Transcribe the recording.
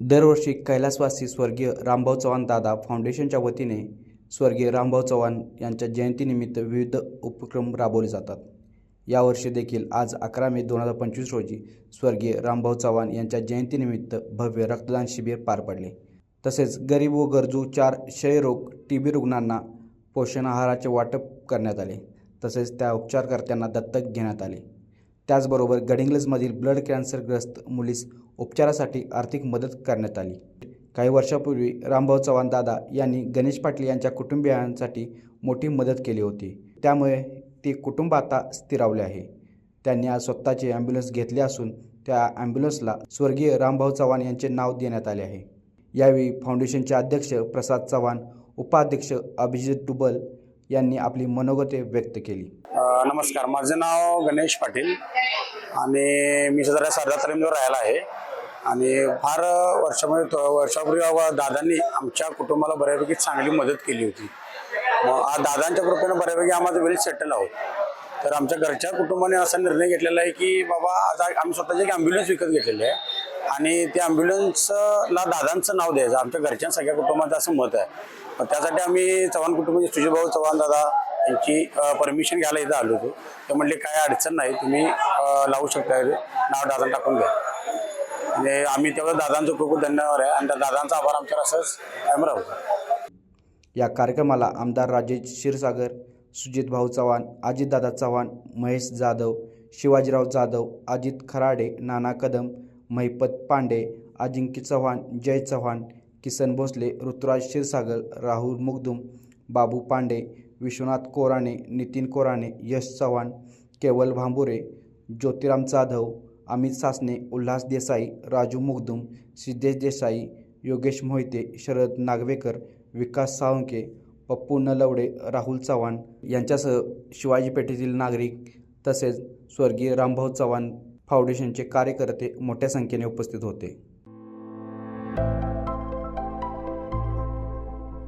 दरवर्षी कैलासवासी स्वर्गीय रामभाऊ चव्हाण दादा फाउंडेशनच्या वतीने स्वर्गीय रामभाऊ चव्हाण यांच्या जयंतीनिमित्त विविध उपक्रम राबवले जातात. यावर्षी देखील आज अकरा मे दोन हजार पंचवीस रोजी स्वर्गीय रामभाऊ चव्हाण यांच्या जयंतीनिमित्त भव्य रक्तदान शिबिर पार पडले. तसेच गरीब व गरजू चार क्षयरोग टी बी रुग्णांना पोषण आहाराचे वाटप करण्यात आले. तसेच त्या उपचारकर्त्यांना दत्तक घेण्यात आले. त्याचबरोबर गडिंग्लजमधील ब्लड कॅन्सरग्रस्त मुलीस उपचारासाठी आर्थिक मदत करण्यात आली. काही वर्षापूर्वी रामभाऊ चव्हाण दादा यांनी गणेश पाटील यांच्या कुटुंबियांसाठी मोठी मदत केली होती. त्यामुळे ते कुटुंब आता स्थिरावले आहे. त्यांनी आज स्वतःचे ॲम्ब्युलन्स घेतले असून त्या ॲम्ब्युलन्सला स्वर्गीय रामभाऊ चव्हाण यांचे नाव देण्यात आले आहे. यावेळी फाउंडेशनचे अध्यक्ष प्रसाद चव्हाण उपाध्यक्ष अभिजित डुबल यांनी आपली मनोगते व्यक्त केली. नमस्कार. माझं नाव गणेश पाटील आणि मी सध्या सरदार तालीमजवळ राहायला आहे. आणि फार वर्षामध्ये वर्षापूर्वी दादांनी आमच्या कुटुंबाला बऱ्यापैकी चांगली मदत केली होती. मग आज दादांच्या कृपेनं बऱ्यापैकी आम्हाला वेळी सेटल आहोत. तर आमच्या घरच्या कुटुंबाने असा निर्णय घेतलेला आहे की बाबा आज आम्ही स्वतःचे एक ॲम्ब्युलन्स विकत घेतलेली आहे. आणि त्या ॲम्ब्युलन्सला दादांचं नाव द्यायचं. आमच्या घरच्या सगळ्या कुटुंबाचं असं मत आहे. त्यासाठी आम्ही चव्हाण कुटुंबाचे सुजीभाऊ चव्हाण दादा यांची परमिशन घ्यायला इथं आलो होतो. ते म्हणले काय अडचण नाही तुम्ही लावू शकता नाव दादा टाकून घ्या. म्हणजे आम्ही तेवढं दादांचं खूप खूप धन्यवाद आहे. आणि त्या दादांचा आभार आमच्यावर असंच कायम राहू या कार्यक्रमाला आमदार राजेश क्षीरसागर सुजित भाऊ चव्हाण अजितदादा चव्हाण महेश जाधव शिवाजीराव जाधव अजित खराडे नाना कदम महिपत पांडे अजिंक्य चव्हाण जय चव्हाण किसन भोसले ऋतुराज क्षीरसागर राहुल मुगदुम बाबू पांडे विश्वनाथ कोराणे नितीन कोराणे यश चव्हाण केवल भांबुरे ज्योतिराम जाधव अमित सासने उल्हास देसाई राजू मुगदुम सिद्धेश देसाई योगेश मोहिते शरद नागवेकर विकास साळुंके पप्पू नलवडे राहुल चव्हाण यांच्यासह शिवाजी पेठेतील नागरिक तसेच स्वर्गीय रामभाऊ चव्हाण फाउंडेशनचे कार्यकर्ते मोठ्या संख्येने उपस्थित होते.